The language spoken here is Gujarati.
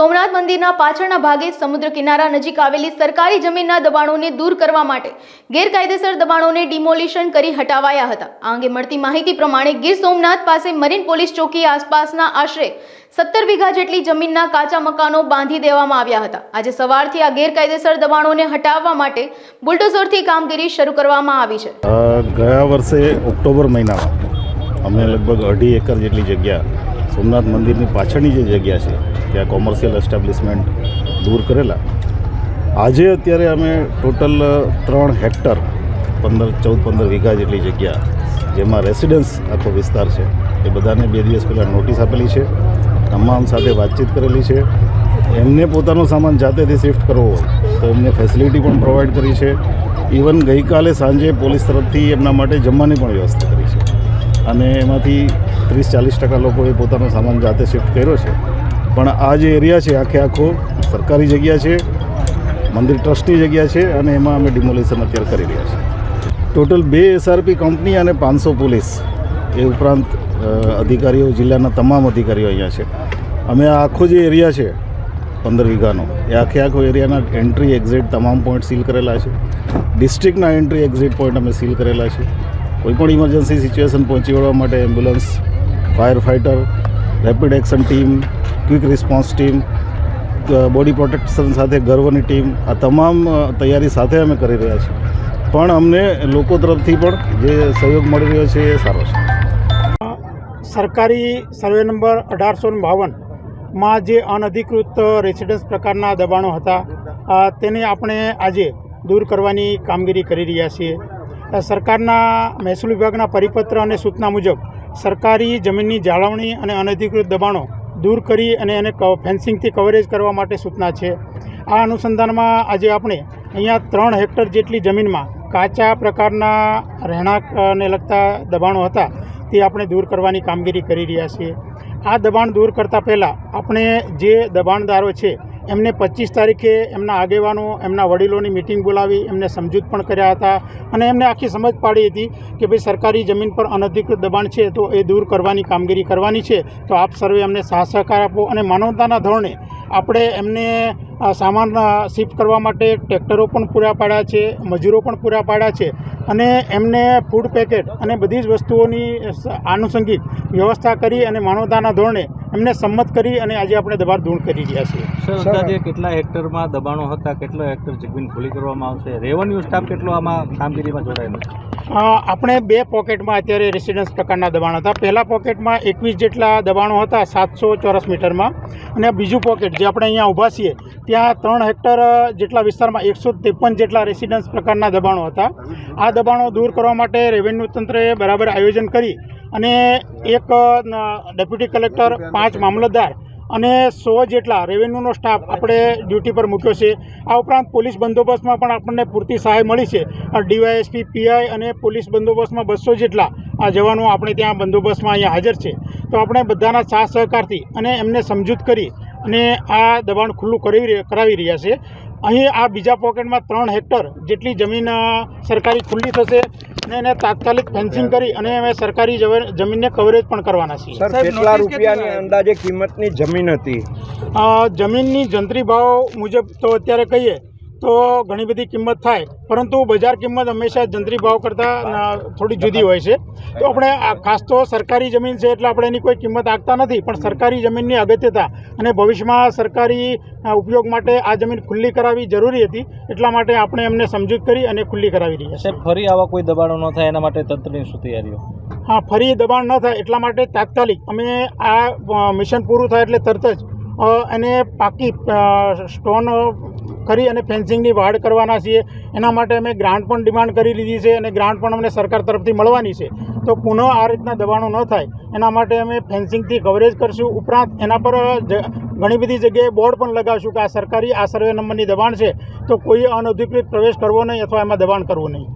સોમનાથ મંદિરના પાછળના ભાગે સમુદ્ર કિનારા નજીક આવેલી સરકારી જમીનના દબાણોને દૂર કરવા માટે ગેરકાયદેસર દબાણોને ડિમોલિશન કરી હટાવાયા હતા. આ અંગે મળતી માહિતી પ્રમાણે ગીર સોમનાથ પાસે મરીન પોલીસ ચોકી આસપાસના આશરે સત્તર વીઘા જેટલી જમીનના કાચા મકાનો બાંધી દેવામાં આવ્યા હતા. આજે સવારથી આ ગેરકાયદેસર દબાણોને હટાવવા માટે બુલડોઝરથી કામગીરી શરૂ કરવામાં આવી છે. ગયા વર્ષે ઓક્ટોબર મહિનામાં અમે લગભગ અઢી એકર જેટલી જગ્યા સોમનાથ મંદિરની પાછળની જે જગ્યા છે ત્યાં કોમર્શિયલ એસ્ટાબ્લિશમેન્ટ દૂર કરેલા. આજે અત્યારે અમે ટોટલ ત્રણ હેક્ટર, પંદર, ચૌદ, પંદર વીઘા જેટલી જગ્યા, જેમાં રેસિડન્સ આખો વિસ્તાર છે. એ બધાને બે દિવસ પહેલાં નોટિસ આપેલી છે. તમામ સાથે વાતચીત કરેલી છે. એમને પોતાનો સામાન જાતેથી શિફ્ટ કરવો હોય, તો એમને ફેસિલિટી પણ પ્રોવાઈડ કરી છે. ઇવન ગઈકાલે સાંજે પોલીસ તરફથી એમના માટે જમવાની પણ વ્યવસ્થા કરી છે. અને એમાંથી ત્રીસ ચાલીસ ટકા લોકોએ પોતાનો સામાન જાતે શિફ્ટ કર્યો છે. પણ આ જે એરિયા છે, આખે આખો સરકારી જગ્યા છે, મંદિર ટ્રસ્ટની જગ્યા છે અને એમાં અમે ડિમોલિશન અત્યારે કરી રહ્યા છીએ. ટોટલ બે એસઆરપી કંપની અને પાંચસો પોલીસ એ ઉપરાંત અધિકારીઓ, જિલ્લાના તમામ અધિકારીઓ અહીંયા છે. અમે આ આખો જે એરિયા છે, પંદર વીઘાનો, એ આખે આખો એરિયાના એન્ટ્રી એક્ઝિટ તમામ પોઈન્ટ સીલ કરેલા છે. ડિસ્ટ્રિક્ટના એન્ટ્રી એક્ઝિટ પોઈન્ટ અમે સીલ કરેલા છે. કોઈપણ ઇમરજન્સી સિચ્યુએશન પહોંચી વળવા માટે ambulance fire fighter rapid action team quick response team body protection સાથે ગર્વની ટીમ, આ તમામ તૈયારી સાથે અમે કરી રહ્યા છીએ. પણ અમને લોકો તરફથી પણ જે સહયોગ મળી રહ્યો છે એ સારો છે. સરકારી સર્વે નંબર અઢારસો બાવનમાં જે અનધિકૃત રેસિડન્સ પ્રકારના દબાણો હતા તેને આપણે આજે દૂર કરવાની કામગીરી કરી રહ્યા છીએ. સરકારના મહેસૂલ વિભાગના પરિપત્ર અને સૂચના મુજબ સરકારી જમીનની જાળવણી અને અનધિકૃત દબાણો દૂર કરી અને એને ફેન્સિંગથી કવરેજ કરવા માટે સૂચના છે. આ અનુસંધાનમાં આજે આપણે અહીંયા ત્રણ હેક્ટર જેટલી જમીનમાં કાચા પ્રકારના રહેણાંકને લગતા દબાણો હતા તે આપણે દૂર કરવાની કામગીરી કરી રહ્યા છીએ. આ દબાણ દૂર કરતાં પહેલાં આપણે જે દબાણદારો છે એમને પચીસ તારીખે એમના આગેવાનો, એમના વડીલોની મિટિંગ બોલાવી, એમને સમજૂત પણ કર્યા હતા. અને એમને આખી સમજ પાડી હતી કે ભાઈ સરકારી જમીન પર અનધિકૃત દબાણ છે તો એ દૂર કરવાની કામગીરી કરવાની છે. તો આપ સર્વે અમને સાહ સહકાર આપો અને માનવતાના ધોરણે આપણે એમને સામાન શિફ્ટ કરવા માટે ટ્રેક્ટરો પણ પૂરા પાડ્યા છે, મજૂરો પણ પૂરા પાડ્યા છે અને એમને ફૂડ પેકેટ અને બધી જ વસ્તુઓની આનુષંગિક વ્યવસ્થા કરી અને માનવતાના ધોરણે એમને સંમત કરી અને આજે આપણે દબાણ દૂર કરી રહ્યા છીએ. સર અંદાજે કેટલા હેક્ટરમાં દબાણો હતા? કેટલો હેક્ટર જમીન ખુલ્લી કરવામાં આવશે? રેવન્યુ સ્ટાફ કેટલો આમાં કામગીરીમાં જોડાયેલો છે? આપણે બે પોકેટમાં અત્યારે રેસિડન્સ પ્રકારના દબાણ હતા. પહેલા પોકેટમાં એકવીસ જેટલા દબાણો હતા સાતસો ચોરસ મીટરમાં. અને બીજું પોકેટ જે આપણે અહીંયા ઊભા છીએ ત્યાં ત્રણ હેક્ટર જેટલા વિસ્તારમાં એકસો ત્રેપન જેટલા રેસિડન્સ પ્રકારના દબાણો હતા. આ દબાણો દૂર કરવા માટે રેવન્યુ તંત્રએ બરાબર આયોજન કરી અને એક ડેપ્યુટી કલેક્ટર પાંચ મામલતદાર અને સો જેટલા રેવન્યુનો સ્ટાફ આપણે ડ્યુટી પર મૂક્યો છે. આ ઉપરાંત પોલીસ બંદોબસ્તમાં પણ આપણને પૂરતી સહાય મળી છે. ડીવાયએસપી, પીઆઈ અને પોલીસ બંદોબસ્તમાં બસો જેટલા આ જવાનો આપણે ત્યાં બંદોબસ્તમાં અહીંયા હાજર છે. તો આપણે બધાના સાથ સહકારથી અને એમને સમજૂત કરી અને આ દબાણ ખુલ્લું કરી કરાવી રહ્યા છે. અહીં આ બીજા પોકેટમાં ત્રણ હેક્ટર જેટલી જમીન સરકારી ખુલ્લી થશે. અને એને તાત્કાલિક ફેન્સિંગ કરી અને અમે સરકારી જમીનને કવરેજ પણ કરવાના છીએ. સર કેટલા રૂપિયાની અંદાજે કિંમતની જમીન હતી? જમીનની જંત્રી ભાવ મુજબ તો અત્યારે કહીએ તો ઘણી બધી કિંમત થાય પરંતુ બજાર કિંમત હંમેશા જંત્રી ભાવ કરતાં થોડી જુદી હોય છે. તો આપણે આ ખાસ તો સરકારી જમીન છે એટલે આપણે એની કોઈ કિંમત આંકતા નથી પણ સરકારી જમીનની અગત્યતા અને ભવિષ્યમાં સરકારી ઉપયોગ માટે આ જમીન ખુલ્લી કરાવવી જરૂરી હતી એટલા માટે આપણે એમને સમજૂત કરી અને ખુલ્લી કરાવી રહ્યા છે. ફરી આવા કોઈ દબાણો ન થાય એના માટે તંત્રની શું તૈયારીઓ? હા ફરી દબાણ ન થાય એટલા માટે તાત્કાલિક અમે આ મિશન પૂરું થાય એટલે તરત જ અને એને પાકી સ્ટોન કરી અને ફેન્સિંગની વાડ કરવાના છીએ. એના માટે અમે ગ્રાન્ટ પણ ડિમાન્ડ કરી લીધી છે અને ગ્રાન્ટ પણ અમને સરકાર તરફથી મળવાની છે. તો પુનઃ આ રીતના દબાણો ન થાય. એના માટે અમે ફેન્સિંગથી કવરેજ કરશું. ઉપરાંત એના પર ઘણી બધી જગ્યાએ બોર્ડ પણ લગાવશું કે આ સરકારી આ સર્વે નંબરની દબાણ છે. તો કોઈ અનધિકૃત પ્રવેશ કરવો નહીં અથવા એમાં દબાણ કરવું નહીં.